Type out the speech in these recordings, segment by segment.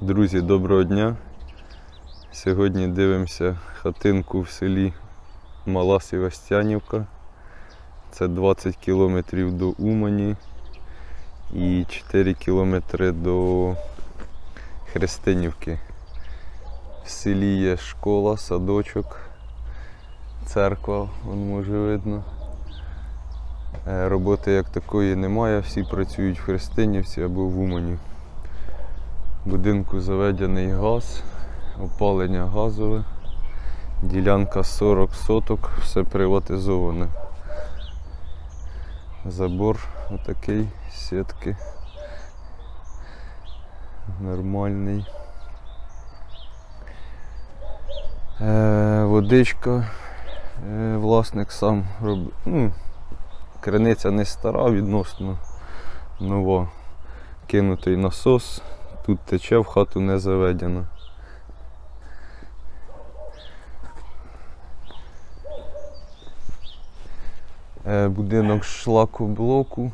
Друзі, доброго дня. Сьогодні дивимося хатинку в селі Мала Севастянівка. Це 20 кілометрів до Умані і 4 кілометри до Христинівки. В селі є школа, садочок, церква, вон може видно. Е, Роботи як такої немає, всі працюють в Христинівці або в Умані. Будинку заведений газ, опалення газове, ділянка 40 соток, все приватизоване. Забор отакий, сітки. Нормальний. Е, водичка. Е, власник сам робить. Ну, криниця не стара, відносно нова. Кинутий насос. Тут тече, в хату не заведено. Е, Будинок шлакоблоку,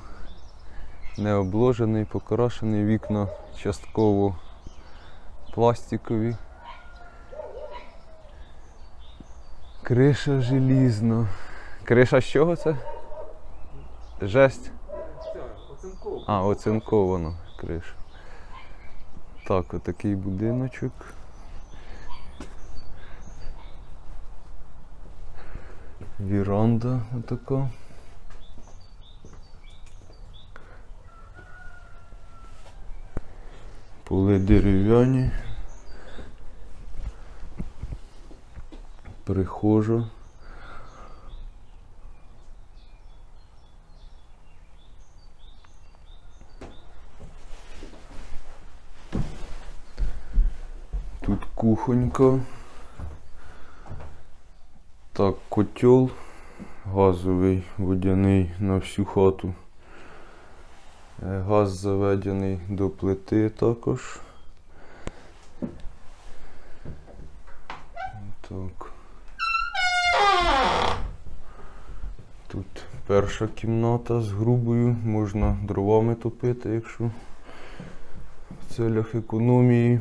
не обложений, покрашений, вікна частково пластикові. Криша желізна. Криша з чого це? Жесть? А, оцинковано криша. Так, отакий будиночок. Віранда отака. Поли дерев'яні. Прихожа. Тут кухонька. Так, котел газовий, водяний на всю хату. Е, Газ заведений до плити також. Так. Тут перша кімната з грубою, можна дровами топити, якщо в целях економії.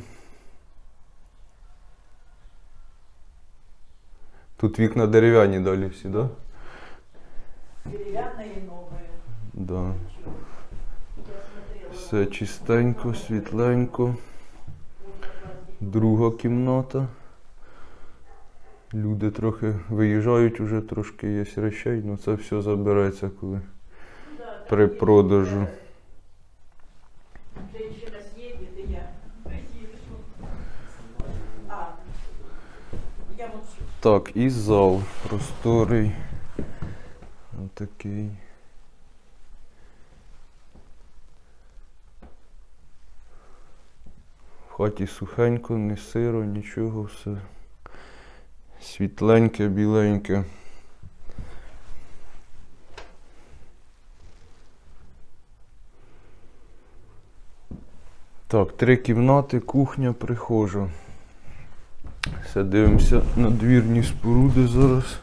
Тут вікна дерев'яні далі всі, так? Да? Деревянная и новая. Да. Все чистенько, світленько. Друга кімната. Люди трохи виїжджають, уже трошки є речей, але це все забереться коли при продажу. Я Так, і зал просторий. Отакий. В хаті сухенько, не сиро, нічого, все світленьке, біленьке. Так, три кімнати, кухня, прихожа. Все дивимося на двірні споруди зараз.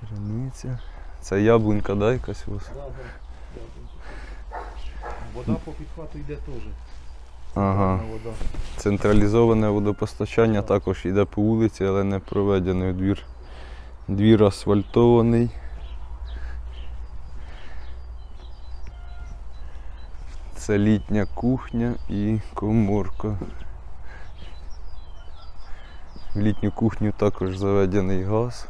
Криниця. Це яблунька, да, якась у вас? Да, да. Вода по підхвату йде теж. Ага. Централізоване водопостачання також йде по вулиці, але не проведений двір. Двір асфальтований. Це літня кухня і коморка. В літню кухню також заведений газ.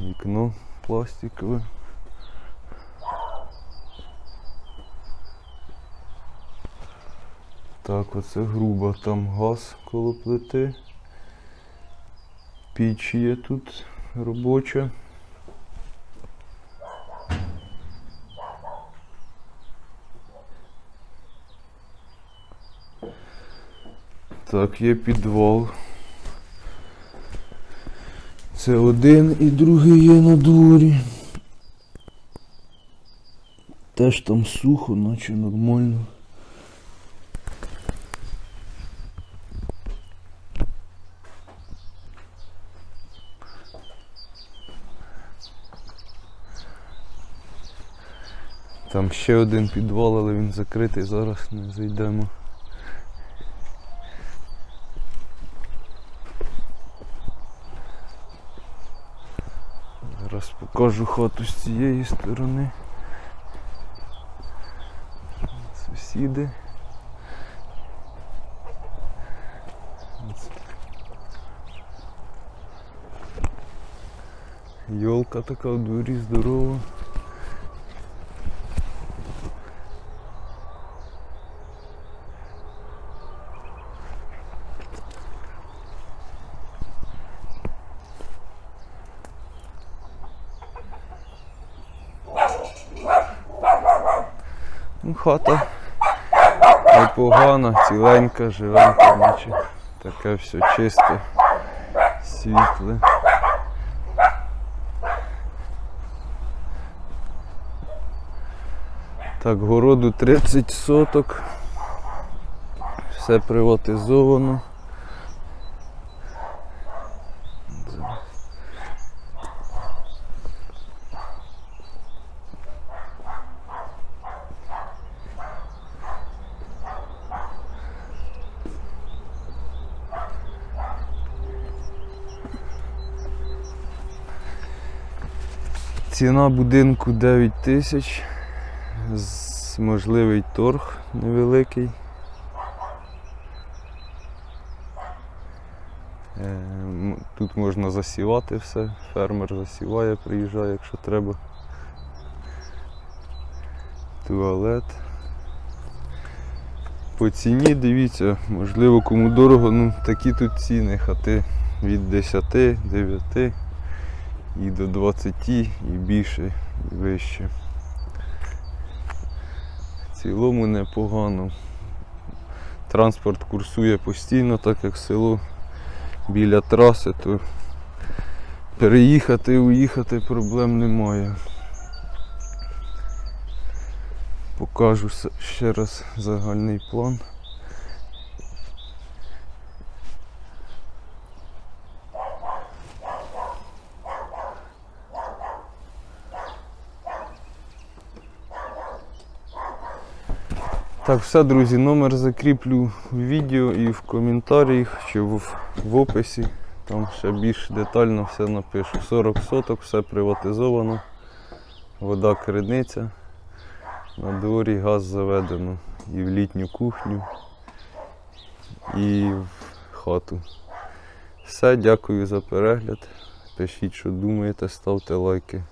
Вікно пластикове. Так, оце грубо, там газ коло плити. Піч є тут робоча. Так, є підвал. Це один і другий є на дворі. Теж там сухо, наче нормально. Там ще один підвал, але він закритий, зараз не зайдемо. Зараз покажу хату з цієї сторони. Сусіди. Йолка така в дворі здорова. Хата непогана, ціленька, живенька, наче таке все чисте, світле. Так, городу 30 соток. Все приватизовано. Ціна будинку 9 тисяч. Можливий торг невеликий. Е, Тут можна засівати все. Фермер засіває, приїжджає, якщо треба. Туалет. По ціні дивіться, можливо кому дорого, ну такі тут ціни, хати від 10, 9 і до 20 і більше, і вище. В цілому непогано. Транспорт курсує постійно, так як село біля траси, то переїхати, уїхати проблем немає. Покажу ще раз загальний план. Так, все, друзі, номер закріплю в відео і в коментарях чи в, в описі. Там ще більш детально все напишу. 40 соток, все приватизовано, вода криниця, на дворі газ заведено і в літню кухню, і в хату. Все, дякую за перегляд. Пишіть, що думаєте, ставте лайки.